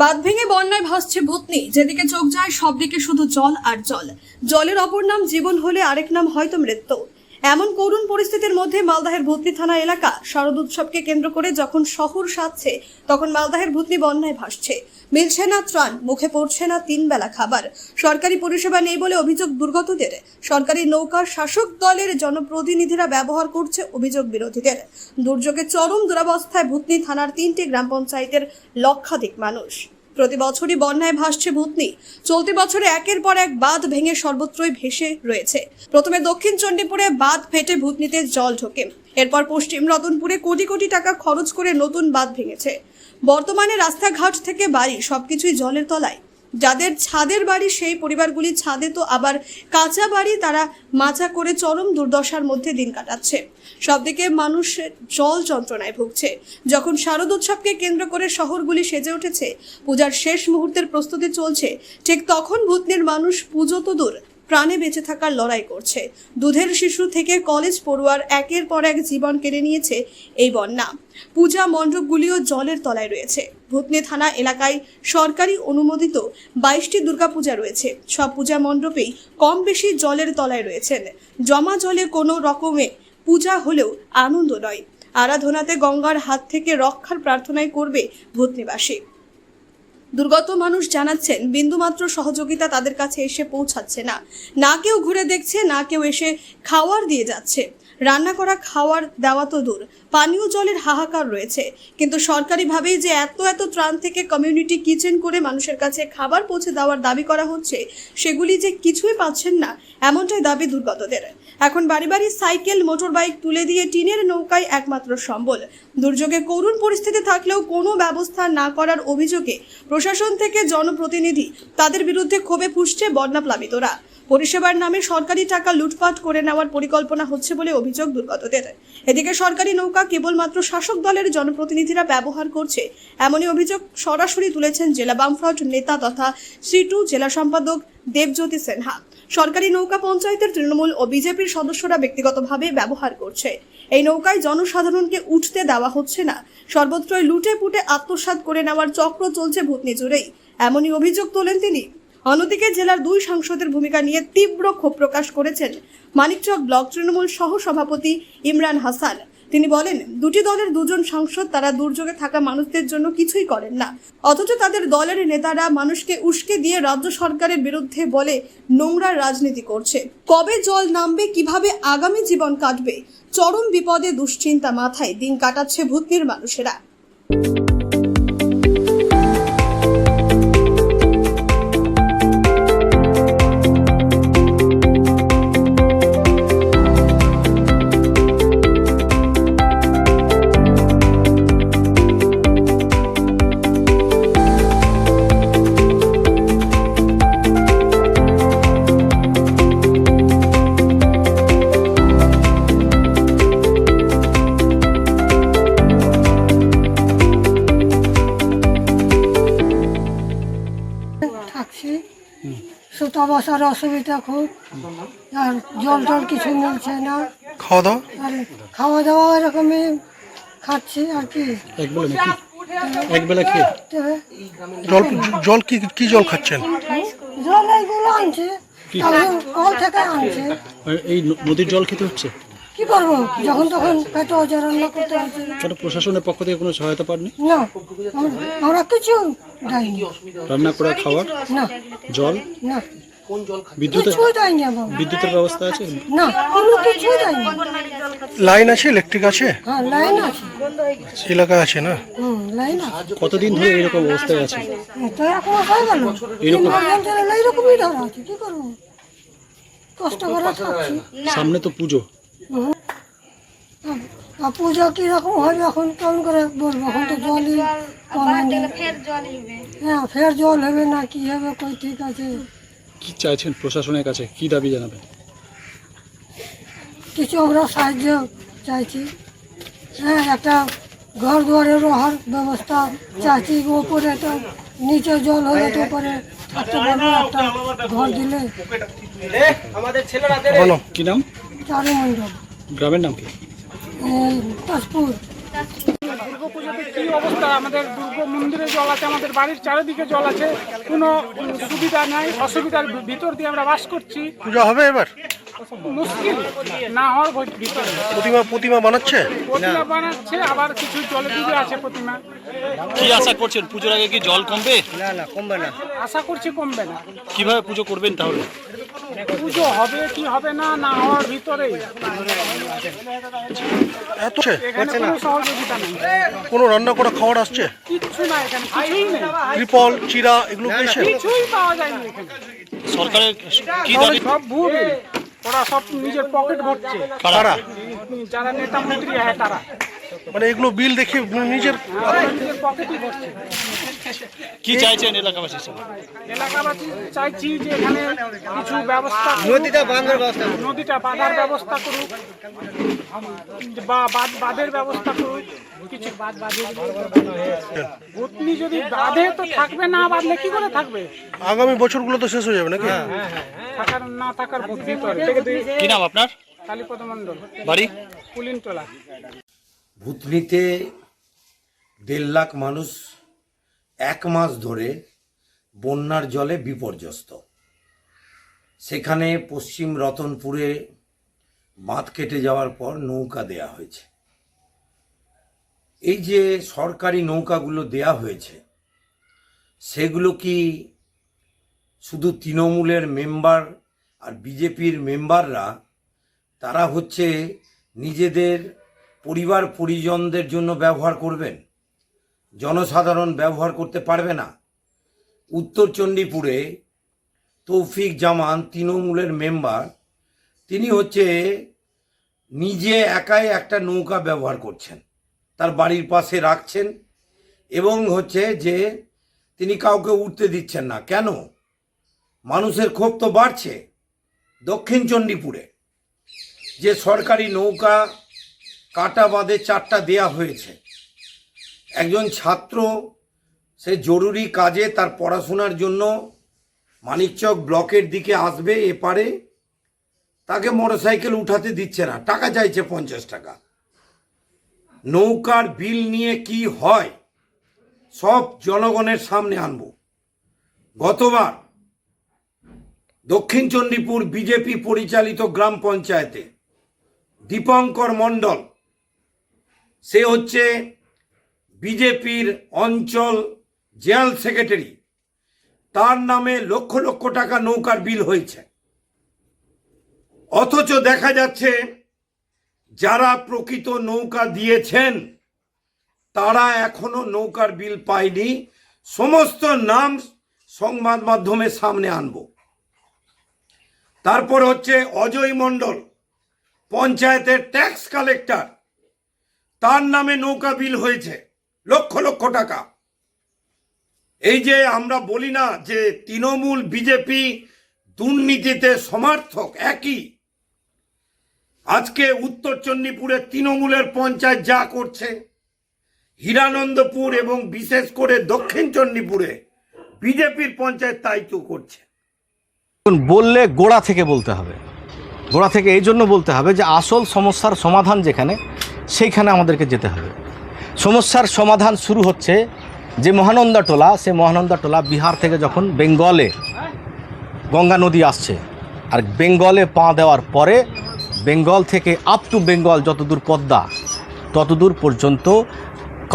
বাঁধ ভেঙে বন্যায় ভাসছে ভূতনি। যেদিকে চোখ যায়, সবদিকে শুধু জল আর জল। জলের অপর নাম জীবন হলে আরেক নাম হয়তো মৃত্যু। এমন করুণ পরিস্থিতির মধ্যে মালদাহের ভূতনি থানা এলাকা শারদ উৎসবকে কেন্দ্র করে যখন শহর সাজছে তখন মালদাহের ভূতনি বন্যায় ভাসছে। মিলছে না ত্রাণ, মুখে পড়ছে না তিন বেলা খাবার। সরকারি পরিষেবা নেই বলে অভিযোগ দুর্গতদের। সরকারি নৌকার শাসক দলের জনপ্রতিনিধিরা ব্যবহার করছে অভিযোগ বিরোধীদের। দুর্যোগে চরম দুরাবস্থায় ভূতনি থানার তিনটি গ্রাম পঞ্চায়েতের লক্ষাধিক মানুষ। প্রতি বছরই বন্যায় ভাসছে ভূতনি। চলতি বছরে একের পর এক বাঁধ ভেঙে সর্বত্রই ভেসে রয়েছে। প্রথমে দক্ষিণ চণ্ডীপুরে বাঁধ ফেটে ভূতনিতে জল ঢোকে। এরপর পশ্চিম রতনপুরে কোটি কোটি টাকা খরচ করে নতুন বাঁধ ভেঙেছে। বর্তমানে রাস্তাঘাট থেকে বাড়ি, সবকিছুই জলের তলায়। যাদের ছাদের বাড়ি, সেই পরিবারগুলি ছাদে তো আবার কাঁচা বাড়ি, তারা মাচা করে চরম দুর্দশার মধ্যে দিন কাটাচ্ছে। সবদিকে মানুষ জল যন্ত্রণায় ভুগছে। যখন শারদোৎসবকে কেন্দ্র করে শহরগুলি সেজে উঠেছে, পূজার শেষ মুহূর্তের প্রস্তুতি চলছে, ঠিক তখন ভূতনের মানুষ পুজো তো দূর প্রাণে বেঁচে থাকার লড়াই করছে। দুধের শিশু থেকে কলেজ পড়ুয়ার একের পর এক জীবন কেড়ে নিয়েছে এই বন্যা। পূজা মণ্ডপগুলিও জলের তলায় রয়েছে। ভূতনি থানা এলাকায় সরকারি অনুমোদিত বাইশটি দুর্গাপূজা রয়েছে। সব পূজা মণ্ডপেই কম বেশি জলের তলায় রয়েছেন। জমা জলে কোনো রকমে পূজা হলেও আনন্দ নয়। আরাধনাতে গঙ্গার হাত থেকে রক্ষার প্রার্থনাই করবে ভূতনিবাসী। দুর্গত মানুষ জানাচ্ছেন, বিন্দুমাত্র সহযোগিতা তাদের কাছে এসে পৌঁছাচ্ছে না। না কেউ ঘুরে দেখছে, না কেউ এসে খাওয়ার দিয়ে যাচ্ছে। রান্না করা খাওয়ার দেওয়া তো দূর। পানীয় জলের হাহাকার রয়েছে। কিন্তু সরকারিভাবেই যে এত এত ত্রাণ থেকে কমিউনিটি কিচেন করে মানুষের কাছে খাবার পৌঁছে দেওয়ার দাবি করা হচ্ছে, সেগুলি যে কিছুই পাচ্ছেন না, এমনটাই দাবি দুর্গতদের। এখন বাড়ি বাড়ি সাইকেল মোটর বাইক তুলে দিয়ে টিনের নৌকায় একমাত্র সম্বল। দুর্যোগে করুণ পরিস্থিতি থাকলেও কোনো ব্যবস্থা না করার অভিযোগে প্রশাসন থেকে জনপ্রতিনিধি তাদের বিরুদ্ধে ক্ষোভে ফুসছে বন্যাপ্লাবিতরা পরিষেবার নামে সরকারি টাকা লুটপাট করে নেওয়ার পরিকল্পনা হচ্ছে বলে অভিযোগ দুর্গতদের। এদিকে সরকারি নৌকা কেবলমাত্র শাসক দলের জনপ্রতিনিধিরা ব্যবহার করছে। এমনই অভিযোগ সরাসরি তুলেছেন জেলা বামফ্রন্ট নেতা তথা সিটু জেলা সম্পাদক দেবজ্যোতি সিনহা। সরকারি নৌকা পঞ্চায়েতের তৃণমূল ও বিজেপির সদস্যরা ব্যক্তিগতভাবে ব্যবহার করছে। এই নৌকায় জনসাধারণকে উঠতে দেওয়া হচ্ছে না। সর্বত্রই লুটে পুটে আত্মসাৎ করে নেওয়ার চক্র চলছে ভূতনি জুড়েই। এমনই অভিযোগ তোলেন তিনি। অন্যদিকে জেলার দুই সাংসদের ভূমিকা নিয়ে তীব্র ক্ষোভ প্রকাশ করেছেন মানিকচক ব্লক তৃণমূল সহ সভাপতি ইমরান হাসান। তিনি বলেন, দুটি দলের দুজন সাংসদ, তারা দুর্যোগে থাকা মানুষদের জন্য কিছুই করেন না। অথচ তাদের দলের নেতারা মানুষকে উস্কে দিয়ে রাজ্য সরকারের বিরুদ্ধে বলে নোংরা রাজনীতি করছে। কবে জল নামবে, কীভাবে আগামী জীবন কাটবে, চরম বিপদে দুশ্চিন্তা মাথায় দিন কাটাচ্ছে ভূতনির মানুষেরা সুতা অসুবিধা খুব। আর জল টল কিছু মিলছে না। খাওয়া দাওয়া? আর খাওয়া দাওয়া এরকমই খাচ্ছি আর কি। একবেলা নাকি? একবেলা খেয়ে? জল জল কি কি জল খাচ্ছেন? জল এইগুলো আনছে কল থেকে আনছে। এই নদীর জল খেতে হচ্ছে? কি করব? যখন তখন পেটে করতে হচ্ছে। কেন প্রশাসনের পক্ষ থেকে কোনো সহায়তা পাননি? না আমরা- কিছু দেয়নি রান্না করা খাবার না। জল? না। বিদ্যুতের কিছুই দেয়নি বাবা। বিদ্যুতের ব্যবস্থা আছে না কোনো কিছুই দেয়নি। লাইন আছে ইলেকট্রিক আছে? হ্যাঁ লাইন আছে। এলাকায় আছে না? হুম লাইন আছে। কতদিন ধরে এরকম অবস্থায় আছে? তো এরকম হয়ে গেল। এরকম এইরকমই ধরা আছে কি করব? কষ্ট করে সামনে তো পুজো। আর পুজো কীরকম হবে এখন কেমন করে বলব? এখন তো জলই হ্যাঁ ফের জল হবে না কি হবে? কই ঠিক আছে? কি চাইছেন প্রশাসনের কাছে? কি দাবি জানাবেন? কিছু আমরা সাহায্য চাইছি। হ্যাঁ একটা ঘর দুয়ারের রহার ব্যবস্থা চাইছি। ওপরে একটা নিচে জল হলে তো পরে থাকতে পারব একটা ঘর দিলে বলো কি নাম? চারু মণ্ডল। গ্রামের নাম কি? এই কি অবস্থা? আমাদের দুর্গা মন্দিরে জল আছে আমাদের বাড়ির চারিদিকে জল আছে। কোনো সুবিধা নাই অসুবিধার ভিতর দিয়ে আমরা বাস করছি। পূজা হবে এবার? মুশকিল না হওয়ার ভিতরে। প্রতিমা প্রতিমা বানাচ্ছে? প্রতিমা বানাচ্ছে আবার কিছু জলে ডুবে আছে প্রতিমা। কি আশা করছেন? পুজোর আগে কি জল কমবে? আশা করছি কমবে না। কীভাবে পুজো করবেন তাহলে? পুজো হবে কি হবে না না হওয়ার ভিতরেই। এত? এখানে কোনো সহযোগিতা নেই। কোনো রান্না করা খাবার আসছে? কিচ্ছু না এখানে কিছুই নেই। ত্রিপল চিরা এগুলো পেয়েছে কিছুই পাওয়া যায়নি এখানে। সরকারের কি দাবি সব ভুল। ওরা সব নিজের পকেট ভরছে। কারা? যারা নেতা মন্ত্রী হয় তারা। মানে এগুলো বিল দেখে নিজের নিজের পকেটই ভরছে। কি চাইছেন এলাকাবাসী এলাকাবাসী চাইছি যে এখানে কিছু ব্যবস্থা নদীটা বাঁধার ব্যবস্থা নদীটা বাঁধার ব্যবস্থা করুক। বা বাঁধ- বাঁধের ব্যবস্থা করুক। কিছু বাঁধ বাঁধে ভূতনি যদি বাঁধে তো থাকবে না বাঁধলে কি করে থাকবে? আগামী বছরগুলো তো শেষ হয়ে যাবে নাকি? থাকার না থাকার কি নাম আপনার? কালীপদ মণ্ডল। বাড়ি? পুলিনটোলা ভূতনিতে দেড় লাখ মানুষ এক মাস ধরে বন্যার জলে বিপর্যস্ত। সেখানে পশ্চিম রতনপুরে বাঁধ কেটে যাওয়ার পর নৌকা দেয়া হয়েছে। এই যে সরকারি নৌকাগুলো দেয়া হয়েছে, সেগুলো কি শুধু তৃণমূলের মেম্বার আর বিজেপির মেম্বাররা, তারা হচ্ছে নিজেদের পরিবার পরিজনদের জন্য ব্যবহার করবেন? জনসাধারণ ব্যবহার করতে পারবে না। উত্তর চণ্ডীপুরে তৌফিক জামান তৃণমূলের মেম্বার, তিনি হচ্ছে নিজে একাই একটা নৌকা ব্যবহার করছেন, তার বাড়ির পাশে রাখছেন এবং হচ্ছে যে তিনি কাউকে উঠতে দিচ্ছেন না। কেন? মানুষের ক্ষোভ তো বাড়ছে দক্ষিণ চণ্ডীপুরে। যে সরকারি নৌকা কাটা বাঁধে চারটা দেয়া হয়েছে একজন ছাত্র, সে জরুরি কাজে তার পড়াশোনার জন্য মানিকচক ব্লকের দিকে আসবে এপারে। তাকে মোটরসাইকেল উঠাতে দিচ্ছে না, টাকা চাইছে পঞ্চাশ টাকা। নৌকার বিল নিয়ে কি হয়, সব জনগণের সামনে আনব। গতবার দক্ষিণ চণ্ডীপুর বিজেপি পরিচালিত গ্রাম পঞ্চায়েতে দীপঙ্কর মণ্ডল, সে হচ্ছে বিজেপির অঞ্চল জেনারেল সেক্রেটারি, তার নামে লক্ষ লক্ষ টাকা নৌকার বিল হয়েছে। অথচ দেখা যাচ্ছে, যারা প্রকৃত নৌকা দিয়েছেন, তারা এখনও নৌকার বিল পায়নি। সমস্ত নাম সংবাদ মাধ্যমে সামনে আনব। তারপর হচ্ছে অজয় মণ্ডল, পঞ্চায়েতের ট্যাক্স কালেক্টর, তার নামে নৌকা বিল হয়েছে। লক্ষ লক্ষ টাকা। এই যে আমরা বলি না যে তৃণমূল, বিজেপি দুর্নীতিতে সমর্থক একই। আজকে উত্তর চণ্ডীপুরের তৃণমূলের পঞ্চায়েত যা করছে, হীরানন্দপুর এবং বিশেষ করে দক্ষিণ চণ্ডীপুরে বিজেপির পঞ্চায়েত তাই তো করছে। বললে গোড়া থেকে বলতে হবে। গোড়া থেকে এই জন্য বলতে হবে যে আসল সমস্যার সমাধান যেখানে, সেইখানে আমাদেরকে যেতে হবে। সমস্যার সমাধান শুরু হচ্ছে যে মহানন্দা টোলা, সে মহানন্দা টোলা বিহার থেকে যখন বেঙ্গলে গঙ্গা নদী আসছে, আর বেঙ্গলে পা দেওয়ার পরে বেঙ্গল থেকে আপ টু বেঙ্গল যতদূর পদ্মা, ততদূর পর্যন্ত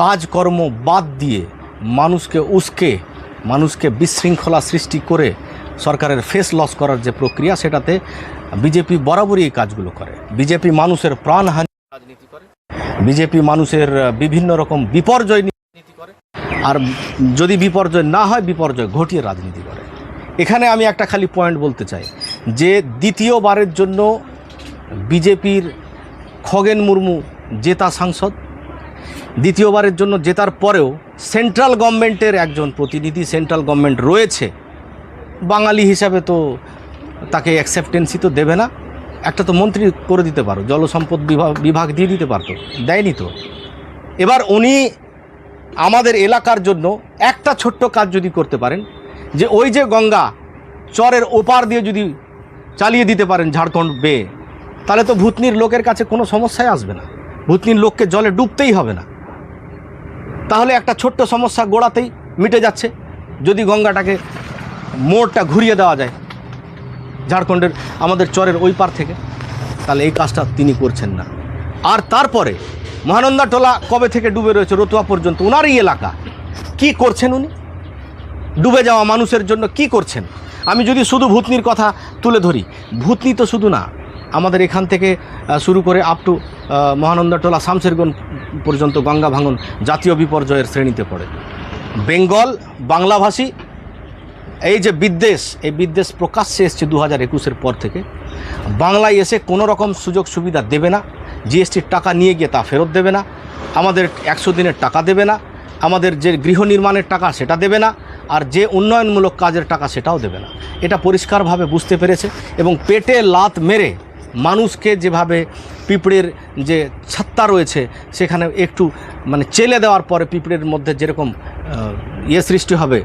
কাজকর্ম বাদ দিয়ে মানুষকে উস্কে, মানুষকে বিশৃঙ্খলা সৃষ্টি করে সরকারের ফেস লস করার যে প্রক্রিয়া, সেটাতে বিজেপি বরাবরই এই কাজগুলো করে। বিজেপি মানুষের প্রাণহানি রাজনীতি করে। বিজেপি মানুষের বিভিন্ন রকম বিপর্যয় রাজনীতি করে। আর যদি বিপর্যয় না হয়, বিপর্যয় ঘটিয়ে রাজনীতি করে। এখানে আমি একটা খালি পয়েন্ট বলতে চাই, যে দ্বিতীয়বারের জন্য বিজেপির খগেন মুর্মু জেতা সাংসদ, দ্বিতীয়বারের জন্য জেতার পরেও সেন্ট্রাল গভর্নমেন্টের একজন প্রতিনিধি সেন্ট্রাল গভর্নমেন্ট রয়েছে, বাঙালি হিসাবে তো তাকে অ্যাকসেপ্টেন্সি তো দেবে না। একটা তো মন্ত্রী করে দিতে পারো, জলসম্পদ বিভাগ বিভাগ দিয়ে দিতে পারতো, দেয়নি তো। এবার উনি আমাদের এলাকার জন্য একটা ছোট্ট কাজ যদি করতে পারেন, যে ওই যে গঙ্গা চরের ওপার দিয়ে যদি চালিয়ে দিতে পারেন ঝাড়খণ্ড বেয়ে তাহলে তো ভূতনির লোকের কাছে কোনো সমস্যাই আসবে না। ভূতনির লোককে জলে ডুবতেই হবে না। তাহলে একটা ছোট্ট সমস্যা গোড়াতেই মিটে যাচ্ছে। যদি গঙ্গাটাকে মোড়টা ঘুরিয়ে দেওয়া যায় ঝাড়খণ্ডের আমাদের চরের ওই পার থেকে, তাহলে এই কাজটা তিনি করছেন না। আর তারপরে মহানন্দা টোলা কবে থেকে ডুবে রয়েছে রতুয়া পর্যন্ত, ওনারই এলাকা। কি করছেন উনি? ডুবে যাওয়া মানুষের জন্য কি করছেন? আমি যদি শুধু ভূতনির কথা তুলে ধরি, ভূতনি তো শুধু না, আমাদের এখান থেকে শুরু করে আপ টু মহানন্দা টোলা শামশেরগঞ্জ পর্যন্ত গঙ্গা ভাঙন জাতীয় বিপর্যয়ের শ্রেণীতে পড়ে। বেঙ্গল বাংলাভাষী এই যে বিদ্বেষ, এই বিদ্বেষ প্রকাশ্যে এসছে দু হাজার একুশের পর থেকে। বাংলায় এসে কোনো রকম সুযোগ সুবিধা দেবে না। জিএসটির টাকা নিয়ে গিয়ে তা ফেরত দেবে না। আমাদের একশো দিনের টাকা দেবে না। আমাদের যে গৃহ নির্মাণের টাকা সেটা দেবে না। আর যে উন্নয়নমূলক কাজের টাকা সেটাও দেবে না। এটা পরিষ্কারভাবে বুঝতে পেরেছে এবং পেটে লাত মেরে মানুষকে যেভাবে পিঁপড়ের যে ছাত্তা রয়েছে, সেখানে একটু মানে চেলে দেওয়ার পরে পিঁপড়ের মধ্যে যেরকম ইয়ে সৃষ্টি হবে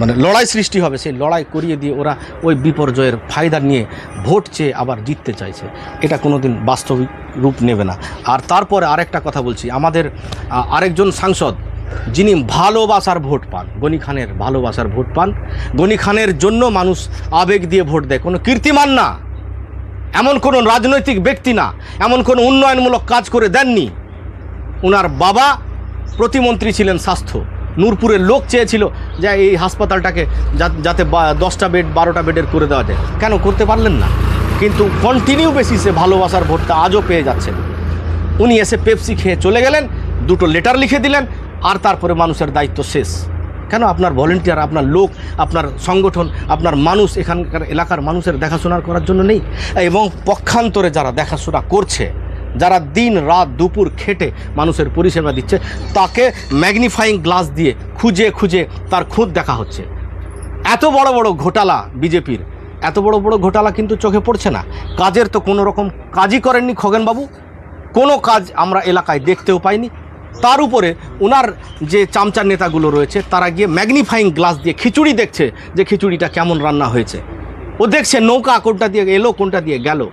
মানে লড়াই সৃষ্টি হবে, সেই লড়াই করিয়ে দিয়ে ওরা ওই বিপর্যয়ের ফায়দা নিয়ে ভোট চেয়ে আবার জিততে চাইছে। এটা কোনোদিন বাস্তবিক রূপ নেবে না। আর তারপরে আরেকটা কথা বলছি, আমাদের আরেকজন সাংসদ, যিনি ভালোবাসার ভোট পান, গনি খানের ভালোবাসার ভোট পান, গনি খানের জন্য মানুষ আবেগ দিয়ে ভোট দেয়। কোনো কীর্তিমান না, এমন কোনো রাজনৈতিক ব্যক্তি না, এমন কোনো উন্নয়নমূলক কাজ করে দেননি। ওনার বাবা প্রতিমন্ত্রী ছিলেন স্বাস্থ্য। নূরপুরের লোক চেয়েছিল যে এই হাসপাতালটাকে যাতে দশটা বেড, বারোটা বেডের করে দেওয়া যায়। কেন করতে পারলেন না? কিন্তু কন্টিনিউ বেসিসে ভালোবাসার ভোটটা আজও পেয়ে যাচ্ছেন। উনি এসে পেপসি খেয়ে চলে গেলেন, দুটো লেটার লিখে দিলেন, আর তারপরে মানুষের দায়িত্ব শেষ। কেন আপনার ভলেন্টিয়ার আপনার লোক, আপনার সংগঠন, আপনার মানুষ এখানকার এলাকার মানুষের দেখাশোনা করার জন্য নেই? এবং পক্ষান্তরে যারা দেখাশোনা করছে যারা দিন রাত দুপুর খেটে মানুষের পরিষেবা দিচ্ছে, তাকে ম্যাগনিফাইং গ্লাস দিয়ে খুঁজে খুঁজে তার খুঁত দেখা হচ্ছে। এত বড় বড় ঘোটালা বিজেপির, এত বড় বড় ঘোটালা কিন্তু চোখে পড়ছে না। কাজের তো কোনো রকম কাজই করেননি খগেনবাবু। কোনো কাজ আমরা এলাকায় দেখতেও পাইনি। তার উপরে ওনার যে চামচার নেতাগুলো রয়েছে, তারা গিয়ে ম্যাগনিফাইং গ্লাস দিয়ে খিচুড়ি দেখছে যে খিচুড়িটা কেমন রান্না হয়েছে। ও দেখছে নৌকা কোনটা দিয়ে এলো, কোনটা দিয়ে গেল।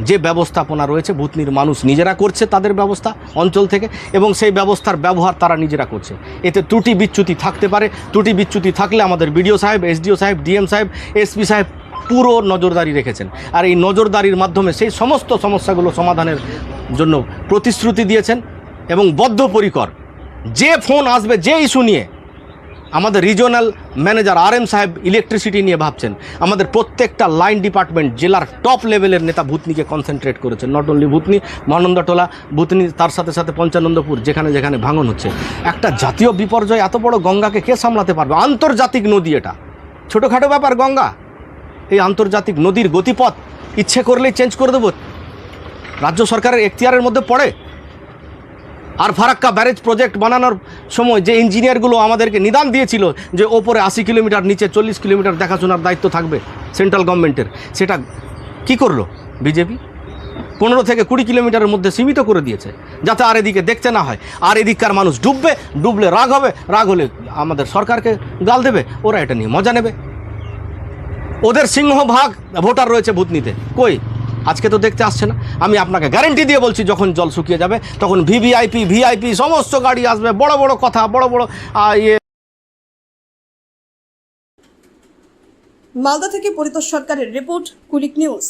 যে ব্যবস্থাপনা রয়েছে ভূতনির মানুষ নিজেরা করছে তাদের ব্যবস্থা অঞ্চল থেকে এবং সেই ব্যবস্থার ব্যবহার তারা নিজেরা করছে। এতে ত্রুটি বিচ্যুতি থাকতে পারে। ত্রুটি বিচ্যুতি থাকলে আমাদের বিডিও সাহেব, এসডিও সাহেব, ডিএম সাহেব, এসপি সাহেব পুরো নজরদারি রেখেছেন। আর এই নজরদারির মাধ্যমে সেই সমস্ত সমস্যাগুলো সমাধানের জন্য প্রতিশ্রুতি দিয়েছেন এবং বদ্ধপরিকর। যে ফোন আসবে, যে ইস্যু নিয়ে আমাদের রিজনাল ম্যানেজার আর এম সাহেব ইলেকট্রিসিটি নিয়ে ভাবছেন। আমাদের প্রত্যেকটা লাইন ডিপার্টমেন্ট জেলার টপ লেভেলের নেতা ভূতনিকে কনসেন্ট্রেট করেছেন নট অনলি ভূতনি মহানন্দাটোলা ভূতনি, তার সাথে সাথে পঞ্চানন্দপুর, যেখানে যেখানে ভাঙন হচ্ছে। একটা জাতীয় বিপর্যয়, এত বড় গঙ্গাকে কে সামলাতে পারবে? আন্তর্জাতিক নদী এটা। ছোটোখাটো ব্যাপার গঙ্গা। এই আন্তর্জাতিক নদীর গতিপথ ইচ্ছে করলেই চেঞ্জ করে দেবো। রাজ্য সরকারের এখতিয়ারের মধ্যে পড়ে। আর ফারাক্কা ব্যারেজ প্রজেক্ট বানানোর সময় যে ইঞ্জিনিয়ারগুলো আমাদেরকে নিদান দিয়েছিল যে ওপরে আশি কিলোমিটার, নিচে চল্লিশ কিলোমিটার দেখাশোনার দায়িত্ব থাকবে সেন্ট্রাল গভর্নমেন্টের, সেটা কি করল বিজেপি? পনেরো থেকে কুড়ি কিলোমিটারের মধ্যে সীমিত করে দিয়েছে, যাতে আর এদিকে দেখতে না হয়। আর এদিককার মানুষ ডুববে, ডুবলে রাগ হবে, রাগ হলে আমাদের সরকারকে গাল দেবে, ওরা এটা নিয়ে মজা নেবে। ওদের সিংহভাগ ভোটার রয়েছে ভূতনিতে। কই? আজকে তো দেখতে আসছে না। আমি আপনাকে গ্যারেন্টি দিয়ে বলছি, যখন জল শুকিয়ে যাবে, তখন ভিভিআইপি ভিআইপি সমস্ত গাড়ি আসবে। বড় বড় কথা, বড় বড় ইয়ে। মালদা থেকে পরিতোষ সরকারের রিপোর্ট, কুলিক নিউজ।